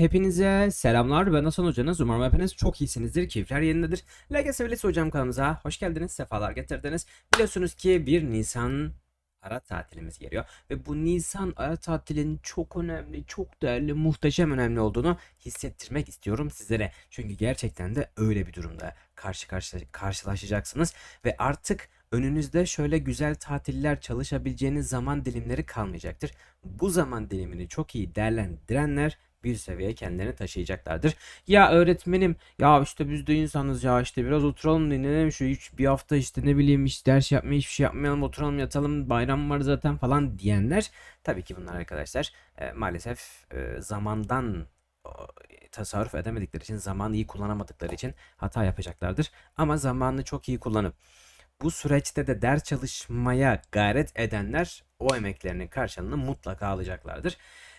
Hepinize selamlar. Ben Hasan Hocanız. Umarım hepiniz çok iyisinizdir. Keyifler yerindedir. LGS Sevgilisi Hocam kanalımıza hoş geldiniz. Sefalar getirdiniz. Biliyorsunuz ki 1 Nisan ara tatilimiz geliyor. Ve bu Nisan ara tatilinin çok önemli, çok değerli, muhteşem önemli olduğunu hissettirmek istiyorum sizlere. Çünkü gerçekten de öyle bir durumda karşı karşı karşılaşacaksınız. Ve artık önünüzde şöyle güzel tatiller çalışabileceğiniz zaman dilimleri kalmayacaktır. Bu zaman dilimini çok iyi değerlendirenler bir seviyeye kendilerini taşıyacaklardır. Ya öğretmenim ya işte biz de insanız ya işte biraz oturalım dinlenelim şu üç bir hafta işte ne bileyim hiç ders yapmayı hiçbir şey yapmayalım oturalım yatalım bayram var zaten falan diyenler tabii ki bunlar arkadaşlar e, maalesef e, zamandan tasarruf edemedikleri için zamanı iyi kullanamadıkları için hata yapacaklardır. Ama zamanını çok iyi kullanıp bu süreçte de ders çalışmaya gayret edenler o emeklerinin karşılığını mutlaka alacaklardır.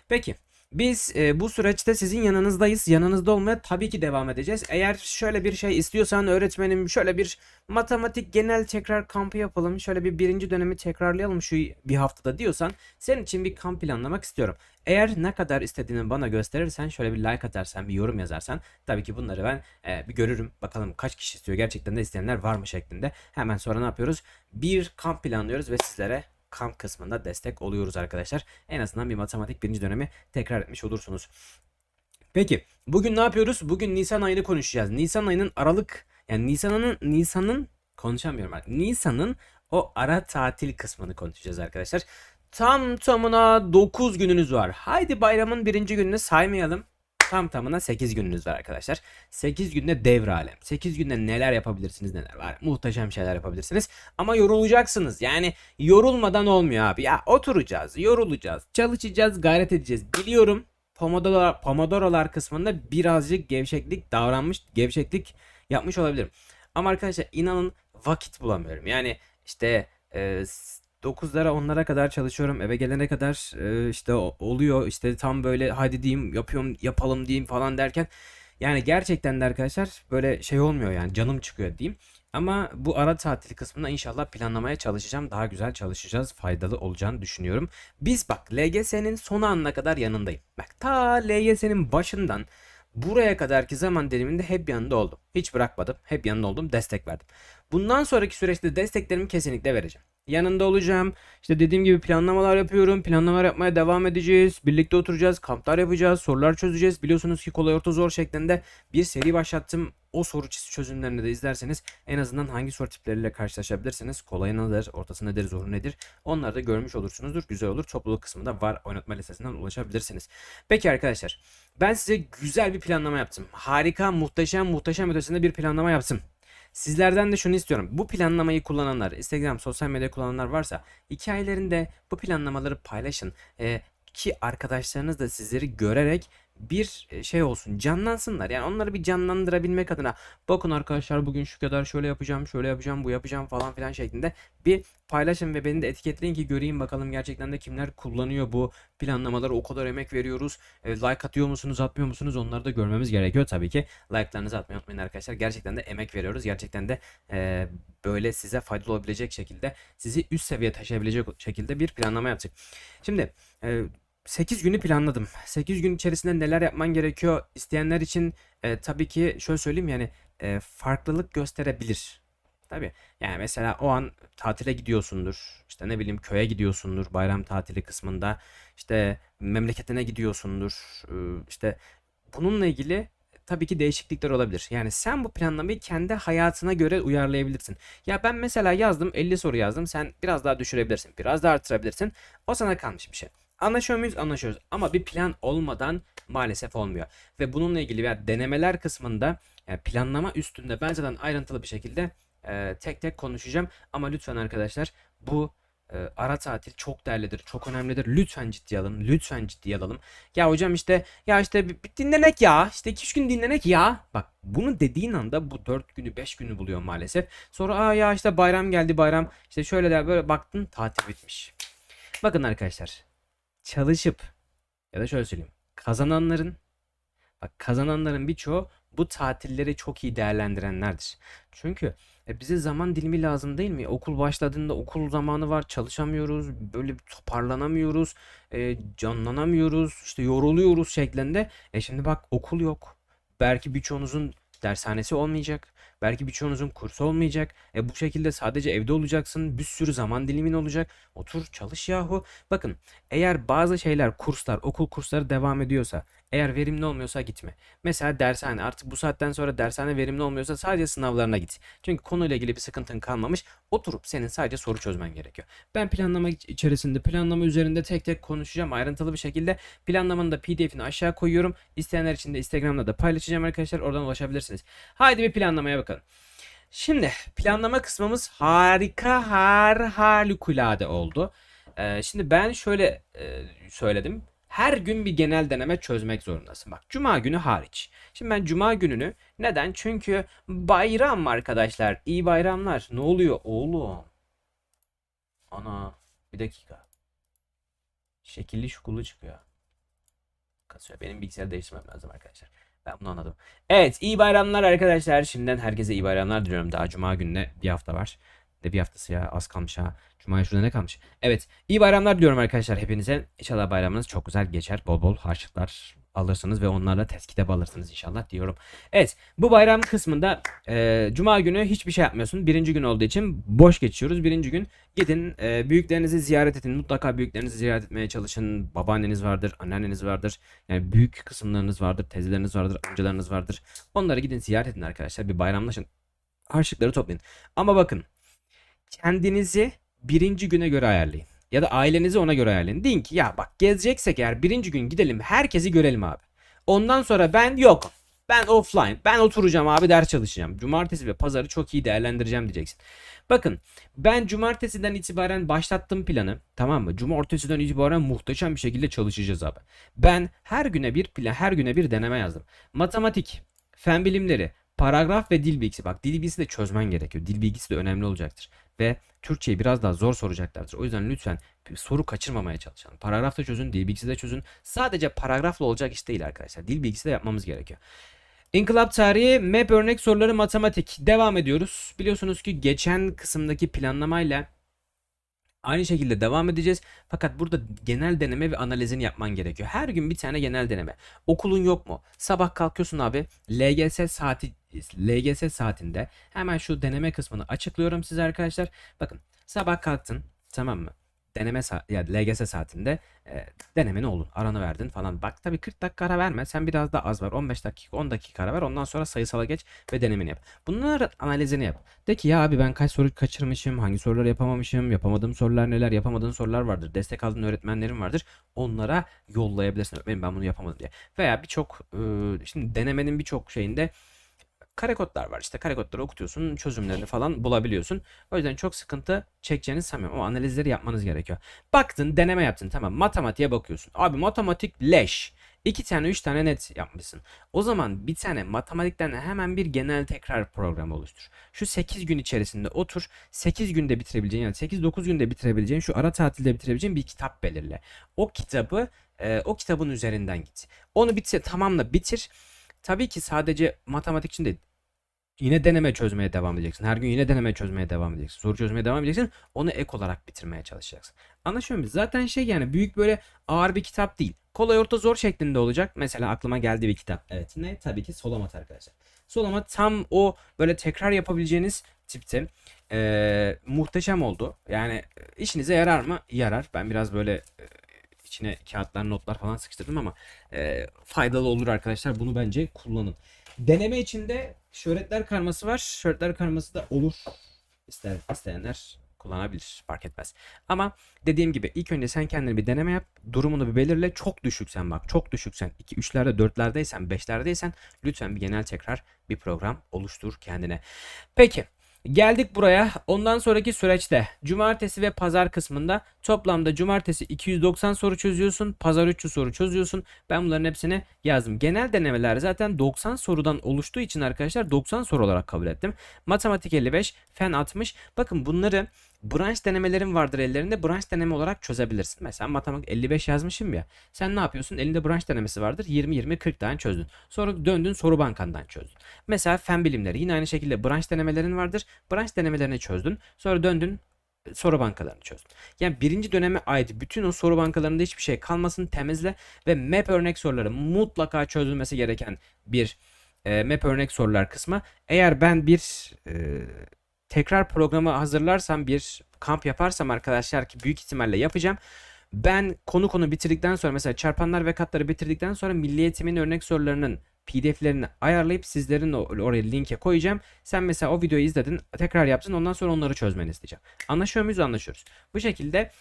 Peki biz e, bu süreçte sizin yanınızdayız. Yanınızda olmaya tabii ki devam edeceğiz. Eğer şöyle bir şey istiyorsan öğretmenim şöyle bir matematik genel tekrar kampı yapalım. Şöyle bir birinci dönemi tekrarlayalım şu bir haftada diyorsan senin için bir kamp planlamak istiyorum. Eğer ne kadar istediğini bana gösterirsen şöyle bir like atarsan bir yorum yazarsan tabii ki bunları ben e, bir görürüm. Bakalım kaç kişi istiyor gerçekten de isteyenler var mı şeklinde. Hemen sonra ne yapıyoruz? Bir kamp planlıyoruz ve sizlere kamp kısmında destek oluyoruz arkadaşlar. En azından bir matematik birinci dönemi tekrar etmiş olursunuz. Peki bugün ne yapıyoruz? Bugün Nisan ayını konuşacağız. Nisan ayının Aralık yani Nisan'ın Nisan'ın konuşamıyorum artık. Nisan'ın o ara tatil kısmını konuşacağız arkadaşlar. Tam tamına 9 gününüz var. Haydi bayramın birinci gününü saymayalım. Tam tamına 8 gününüz var arkadaşlar. 8 günde devre alem. 8 günde neler yapabilirsiniz neler var. Muhteşem şeyler yapabilirsiniz. Ama yorulacaksınız. Yani yorulmadan olmuyor abi. Ya oturacağız, yorulacağız, çalışacağız, gayret edeceğiz. Biliyorum Pomodoro, Pomodoro'lar kısmında birazcık gevşeklik davranmış, gevşeklik yapmış olabilirim. Ama arkadaşlar inanın vakit bulamıyorum. Yani işte e, 9'lara 10'lara kadar çalışıyorum. Eve gelene kadar e, işte oluyor. İşte tam böyle hadi diyeyim yapıyorum yapalım diyeyim falan derken yani gerçekten de arkadaşlar böyle şey olmuyor yani canım çıkıyor diyeyim. Ama bu ara tatil kısmında inşallah planlamaya çalışacağım. Daha güzel çalışacağız. Faydalı olacağını düşünüyorum. Biz bak LGS'nin son anına kadar yanındayım. Bak ta LGS'nin başından buraya kadarki zaman diliminde hep yanında oldum. Hiç bırakmadım. Hep yanında oldum. Destek verdim. Bundan sonraki süreçte desteklerimi kesinlikle vereceğim. Yanında olacağım. İşte dediğim gibi planlamalar yapıyorum. Planlamalar yapmaya devam edeceğiz. Birlikte oturacağız. Kamplar yapacağız. Sorular çözeceğiz. Biliyorsunuz ki kolay orta zor şeklinde bir seri başlattım. O soru çözümlerini de izlerseniz en azından hangi soru tipleriyle karşılaşabilirsiniz. Kolay nedir, ortası nedir, zoru nedir onları da görmüş olursunuzdur. Güzel olur. Topluluk kısmında var oynatma listesinden ulaşabilirsiniz. Peki arkadaşlar ben size güzel bir planlama yaptım. Harika, muhteşem, muhteşem ötesinde bir planlama yaptım. Sizlerden de şunu istiyorum. Bu planlamayı kullananlar, Instagram, sosyal medya kullananlar varsa hikayelerinde bu planlamaları paylaşın. Ee, ki arkadaşlarınız da sizleri görerek bir e, şey olsun, canlansınlar. Yani onları bir canlandırabilmek adına bakın arkadaşlar bugün şu kadar şöyle yapacağım, şöyle yapacağım, bu yapacağım falan filan şeklinde bir paylaşın ve beni de etiketleyin ki göreyim bakalım gerçekten de kimler kullanıyor bu planlamaları. O kadar emek veriyoruz. E, like atıyor musunuz, atmıyor musunuz? Onları da görmemiz gerekiyor tabii ki. Like'larınızı atmayı unutmayın arkadaşlar. Gerçekten de emek veriyoruz. Gerçekten de e, böyle size faydalı olabilecek şekilde, sizi üst seviyeye taşıyabilecek şekilde bir planlama yaptık. Şimdi e, 8 günü planladım. 8 gün içerisinde neler yapman gerekiyor isteyenler için e, tabii ki şöyle söyleyeyim yani e, farklılık gösterebilir. Tabii yani mesela o an tatile gidiyorsundur. İşte ne bileyim köye gidiyorsundur bayram tatili kısmında. İşte memleketine gidiyorsundur. e, İşte bununla ilgili tabii ki değişiklikler olabilir. Yani sen bu planlamayı kendi hayatına göre uyarlayabilirsin. Ya ben mesela yazdım 50 soru yazdım. Sen biraz daha düşürebilirsin. Biraz daha artırabilirsin. O sana kalmış bir şey. Anlaşıyor muyuz? Anlaşıyoruz. Ama bir plan olmadan maalesef olmuyor. Ve bununla ilgili veya denemeler kısmında yani planlama üstünde ben zaten ayrıntılı bir şekilde e, tek tek konuşacağım. Ama lütfen arkadaşlar bu e, ara tatil çok değerlidir, çok önemlidir. Lütfen ciddiye alın, lütfen ciddiye alalım. Ya hocam işte ya işte bir, bir dinlenek ya, işte 2-3 gün dinlenek ya. Bak bunu dediğin anda bu 4 günü 5 günü buluyor maalesef. Sonra aa ya işte bayram geldi bayram. İşte şöyle de böyle baktın tatil bitmiş. Bakın arkadaşlar çalışıp ya da şöyle söyleyeyim. Kazananların bak kazananların birçoğu bu tatilleri çok iyi değerlendirenlerdir. Çünkü E bize zaman dilimi lazım değil mi? Okul başladığında okul zamanı var, çalışamıyoruz, böyle toparlanamıyoruz, e, canlanamıyoruz, işte yoruluyoruz şeklinde. E şimdi bak okul yok. Belki birçoğunuzun dershanesi olmayacak. Belki birçoğunuzun kursu olmayacak. E bu şekilde sadece evde olacaksın. Bir sürü zaman dilimin olacak. Otur çalış yahu. Bakın eğer bazı şeyler kurslar, okul kursları devam ediyorsa, eğer verimli olmuyorsa gitme. Mesela dershane artık bu saatten sonra dershane verimli olmuyorsa sadece sınavlarına git. Çünkü konuyla ilgili bir sıkıntın kalmamış. Oturup senin sadece soru çözmen gerekiyor. Ben planlama iç- içerisinde planlama üzerinde tek tek konuşacağım ayrıntılı bir şekilde. Planlamanın da PDF'ini aşağı koyuyorum. İsteyenler için de Instagram'da da paylaşacağım arkadaşlar. Oradan ulaşabilirsiniz. Haydi bir planlamaya bakalım. Şimdi planlama kısmımız harika har harikulade oldu. Ee, şimdi ben şöyle e, söyledim. Her gün bir genel deneme çözmek zorundasın. Bak cuma günü hariç. Şimdi ben cuma gününü neden? Çünkü bayram arkadaşlar. İyi bayramlar. Ne oluyor oğlum? Ana bir dakika. Şekilli şukulu çıkıyor. Kasıyor. Benim bilgisayarı değiştirmem lazım arkadaşlar. Ben bunu anladım. Evet iyi bayramlar arkadaşlar. Şimdiden herkese iyi bayramlar diliyorum. Daha cuma gününe bir hafta var. De bir haftası ya az kalmış ha. Cuma'ya şurada ne kalmış? Evet iyi bayramlar diliyorum arkadaşlar hepinize. İnşallah bayramınız çok güzel geçer. Bol bol harçlıklar alırsınız ve onlarla test kitabı alırsınız inşallah diyorum. Evet bu bayram kısmında e, Cuma günü hiçbir şey yapmıyorsun. Birinci gün olduğu için boş geçiyoruz. Birinci gün gidin e, büyüklerinizi ziyaret edin. Mutlaka büyüklerinizi ziyaret etmeye çalışın. Babaanneniz vardır, anneanneniz vardır. Yani büyük kısımlarınız vardır, teyzeleriniz vardır, amcalarınız vardır. Onları gidin ziyaret edin arkadaşlar. Bir bayramlaşın. Harçlıkları toplayın. Ama bakın kendinizi birinci güne göre ayarlayın. Ya da ailenizi ona göre ayarlayın. Deyin ki ya bak gezeceksek eğer birinci gün gidelim herkesi görelim abi. Ondan sonra ben yokum. Ben offline. Ben oturacağım abi ders çalışacağım. Cumartesi ve pazarı çok iyi değerlendireceğim diyeceksin. Bakın ben cumartesiden itibaren başlattım planı. Tamam mı? Cumartesiden itibaren muhteşem bir şekilde çalışacağız abi. Ben her güne bir plan, her güne bir deneme yazdım. Matematik, fen bilimleri, paragraf ve dil bilgisi. Bak dil bilgisi de çözmen gerekiyor. Dil bilgisi de önemli olacaktır. Ve Türkçeyi biraz daha zor soracaklardır. O yüzden lütfen soru kaçırmamaya çalışalım. Paragraf da çözün, dil bilgisi de çözün. Sadece paragrafla olacak iş değil arkadaşlar. Dil bilgisi de yapmamız gerekiyor. İnkılap tarihi, map örnek soruları matematik. Devam ediyoruz. Biliyorsunuz ki geçen kısımdaki planlamayla Aynı şekilde devam edeceğiz. Fakat burada genel deneme ve analizini yapman gerekiyor. Her gün bir tane genel deneme. Okulun yok mu? Sabah kalkıyorsun abi. LGS saati LGS saatinde hemen şu deneme kısmını açıklıyorum size arkadaşlar. Bakın sabah kalktın tamam mı? Deneme sa- ya LGS saatinde e, denemeni olur. Aranı verdin falan. Bak tabii 40 dakika ara verme. Sen biraz daha az ver. 15 dakika 10 dakika ara ver. Ondan sonra sayısala geç ve denemeni yap. Bunların analizini yap. De ki ya abi ben kaç soru kaçırmışım, hangi soruları yapamamışım, yapamadığım sorular neler, yapamadığın sorular vardır. Destek aldığın öğretmenlerin vardır. Onlara yollayabilirsin. Öğretmenim ben bunu yapamadım diye. Veya birçok e, şimdi denemenin birçok şeyinde kare kodlar var. İşte kare kodları okutuyorsun, çözümlerini falan bulabiliyorsun. O yüzden çok sıkıntı çekeceğinizi sanmıyorum. O analizleri yapmanız gerekiyor. Baktın, deneme yaptın. Tamam, matematiğe bakıyorsun. Abi matematik leş. İki tane, üç tane net yapmışsın. O zaman bir tane matematikten hemen bir genel tekrar programı oluştur. Şu 8 gün içerisinde otur. 8 günde bitirebileceğin yani 8-9 günde bitirebileceğin şu ara tatilde bitirebileceğin bir kitap belirle. O kitabı e, o kitabın üzerinden git. Onu bitse tamamla bitir. Tabii ki sadece matematik için değil. Yine deneme çözmeye devam edeceksin. Her gün yine deneme çözmeye devam edeceksin. Soru çözmeye devam edeceksin. Onu ek olarak bitirmeye çalışacaksın. Anlaşıyor muyuz? Zaten şey yani büyük böyle ağır bir kitap değil. Kolay orta zor şeklinde olacak. Mesela aklıma geldi bir kitap. Evet ne? Tabii ki Solamat arkadaşlar. Solamat tam o böyle tekrar yapabileceğiniz tipte. Ee, muhteşem oldu. Yani e, işinize yarar mı? Yarar. Ben biraz böyle e, içine kağıtlar, notlar falan sıkıştırdım ama e, faydalı olur arkadaşlar. Bunu bence kullanın. Deneme içinde şöhretler karması var. Şöhretler karması da olur. İster, isteyenler kullanabilir. Fark etmez. Ama dediğim gibi ilk önce sen kendine bir deneme yap. Durumunu bir belirle. Çok düşüksen bak. Çok düşüksen. 2 3'lerde 4'lerdeysen 5'lerdeysen lütfen bir genel tekrar bir program oluştur kendine. Peki. Geldik buraya. Ondan sonraki süreçte cumartesi ve pazar kısmında toplamda cumartesi 290 soru çözüyorsun. Pazar 300 soru çözüyorsun. Ben bunların hepsini yazdım. Genel denemeler zaten 90 sorudan oluştuğu için arkadaşlar 90 soru olarak kabul ettim. Matematik 55, fen 60. Bakın bunları branş denemelerin vardır ellerinde. Branş deneme olarak çözebilirsin. Mesela matematik 55 yazmışım ya. Sen ne yapıyorsun? Elinde branş denemesi vardır. 20 20 40 tane çözdün. Sonra döndün soru bankandan çözdün. Mesela fen bilimleri yine aynı şekilde branş denemelerin vardır. Branş denemelerini çözdün. Sonra döndün soru bankalarını çözdün. Yani birinci döneme ait bütün o soru bankalarında hiçbir şey kalmasın temizle ve map örnek soruları mutlaka çözülmesi gereken bir e, map örnek sorular kısmı. Eğer ben bir e, tekrar programı hazırlarsam bir kamp yaparsam arkadaşlar ki büyük ihtimalle yapacağım. Ben konu konu bitirdikten sonra mesela çarpanlar ve katları bitirdikten sonra milli eğitimin örnek sorularının PDF'lerini ayarlayıp sizlerin oraya linke koyacağım. Sen mesela o videoyu izledin, tekrar yaptın ondan sonra onları çözmeni isteyeceğim. Anlaşıyor muyuz? Anlaşıyoruz. Bu şekilde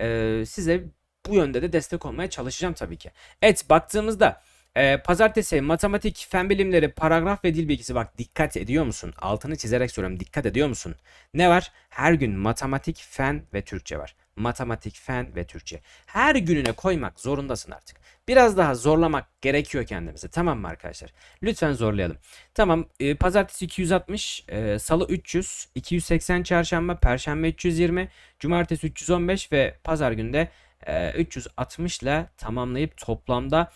e, size bu yönde de destek olmaya çalışacağım tabii ki. Evet baktığımızda e, pazartesi matematik, fen bilimleri, paragraf ve dil bilgisi bak dikkat ediyor musun? Altını çizerek söylüyorum dikkat ediyor musun? Ne var? Her gün matematik, fen ve Türkçe var. Matematik, fen ve Türkçe. Her gününe koymak zorundasın artık. Biraz daha zorlamak gerekiyor kendimizi. Tamam mı arkadaşlar? Lütfen zorlayalım. Tamam. e, pazartesi 260, e, salı 300, 280 çarşamba, perşembe 320, cumartesi 315 ve pazar günde e, 360 ile tamamlayıp toplamda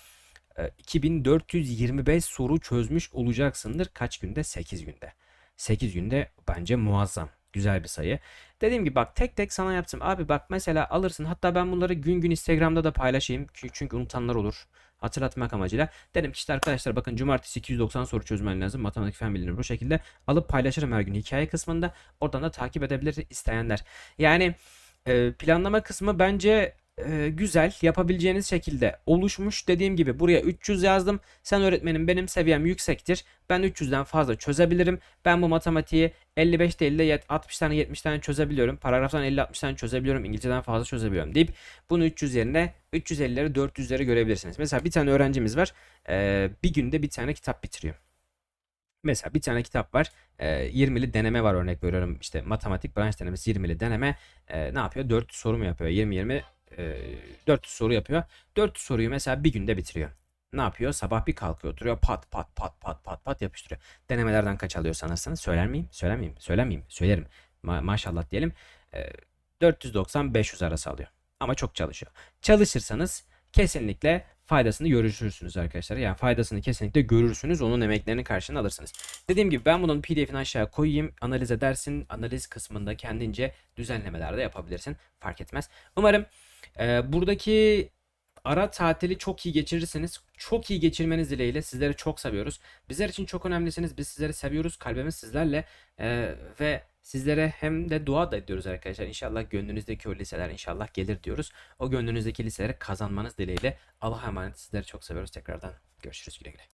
2425 soru çözmüş olacaksındır. Kaç günde? 8 günde. 8 günde bence muazzam. Güzel bir sayı. Dediğim gibi bak tek tek sana yaptım. Abi bak mesela alırsın. Hatta ben bunları gün gün Instagram'da da paylaşayım. Çünkü unutanlar olur. Hatırlatmak amacıyla. Dedim ki işte arkadaşlar bakın cumartesi 290 soru çözmen lazım. Matematik fen bilimleri bu şekilde alıp paylaşırım her gün hikaye kısmında. Oradan da takip edebilir isteyenler. Yani e, planlama kısmı bence e, güzel yapabileceğiniz şekilde oluşmuş. Dediğim gibi buraya 300 yazdım. Sen öğretmenim benim seviyem yüksektir. Ben 300'den fazla çözebilirim. Ben bu matematiği 55 değil de yet- 60 tane 70 tane çözebiliyorum. Paragraftan 50-60 tane çözebiliyorum. İngilizceden fazla çözebiliyorum deyip bunu 300 yerine 350'leri 400'leri görebilirsiniz. Mesela bir tane öğrencimiz var. e, bir günde bir tane kitap bitiriyor. Mesela bir tane kitap var. E, 20'li deneme var örnek veriyorum. İşte matematik branş denemesi 20'li deneme. E, ne yapıyor? 400 soru mu yapıyor? 20-20 e, 400 soru yapıyor. 400 soruyu mesela bir günde bitiriyor. Ne yapıyor? Sabah bir kalkıyor oturuyor pat pat pat pat pat pat yapıştırıyor. Denemelerden kaç alıyor sanırsanız söyler miyim? Söyler miyim? Söylerim. Ma- maşallah diyelim. E, 490-500 arası alıyor. Ama çok çalışıyor. Çalışırsanız kesinlikle faydasını görürsünüz arkadaşlar. Yani faydasını kesinlikle görürsünüz. Onun emeklerinin karşılığını alırsınız. Dediğim gibi ben bunun PDF'ini aşağı koyayım. Analiz edersin. Analiz kısmında kendince düzenlemeler de yapabilirsin. Fark etmez. Umarım e, buradaki ara tatili çok iyi geçirirsiniz. Çok iyi geçirmeniz dileğiyle sizleri çok seviyoruz. Bizler için çok önemlisiniz. Biz sizleri seviyoruz. Kalbimiz sizlerle E, ve sizlere hem de dua da ediyoruz arkadaşlar. İnşallah gönlünüzdeki o liseler inşallah gelir diyoruz. O gönlünüzdeki liseleri kazanmanız dileğiyle. Allah'a emanet sizleri çok seviyoruz. Tekrardan görüşürüz güle güle.